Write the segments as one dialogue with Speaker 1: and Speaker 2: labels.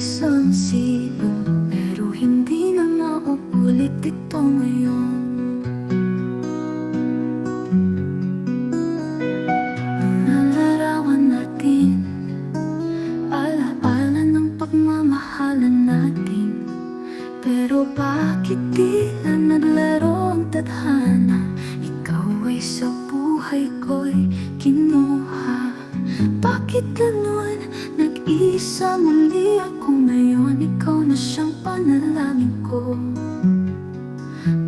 Speaker 1: isang silo Pero hindi na mauulit ito ngayon. Nalarawan natin Alaala ng pagmamahalan natin Pero bakit di na Nag-isa muli ako ngayon Ikaw na siyang panalangin ko.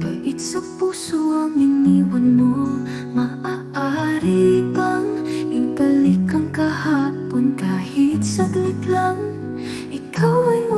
Speaker 1: Bait sa puso ang iniwan mo Maaari bang ibalik ang kahapon? Kahit saglit lang Ikaw ay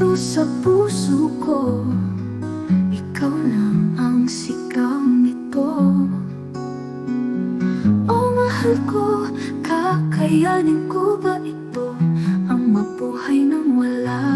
Speaker 1: dito sa puso ko. Ikaw lang ang sigaw nito. O mahal ko, kakayanin ko ba ito? Ang mabuhay nang wala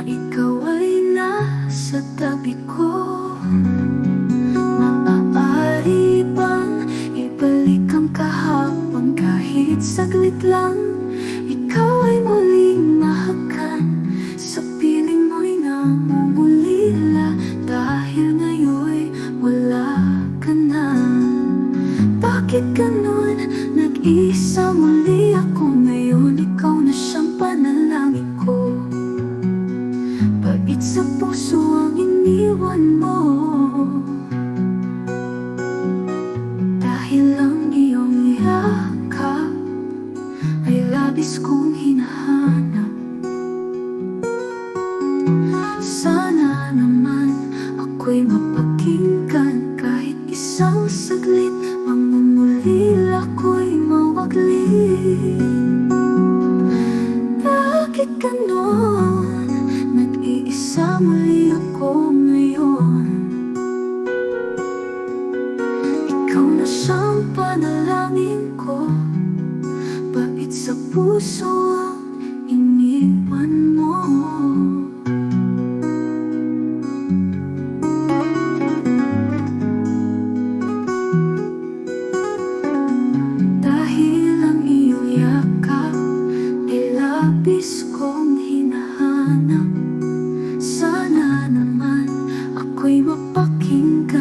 Speaker 1: Na ikaw ay nasa tabi ko. Maaari bang ibalik ang kahapon? Kahit saglit lang Ikaw labis kong hinahanap. Sana naman ako'y mapakinggan Kahit isang saglit. Mamumulila ko'y mawaglit. Bakit ganon? Nag-iisa muli ako ngayon. Ikaw na siyang panalangin puso iniwan mo. Dahil ang iyong yakap Ay labis kong hinahanap. Sana naman ako'y mapakinggan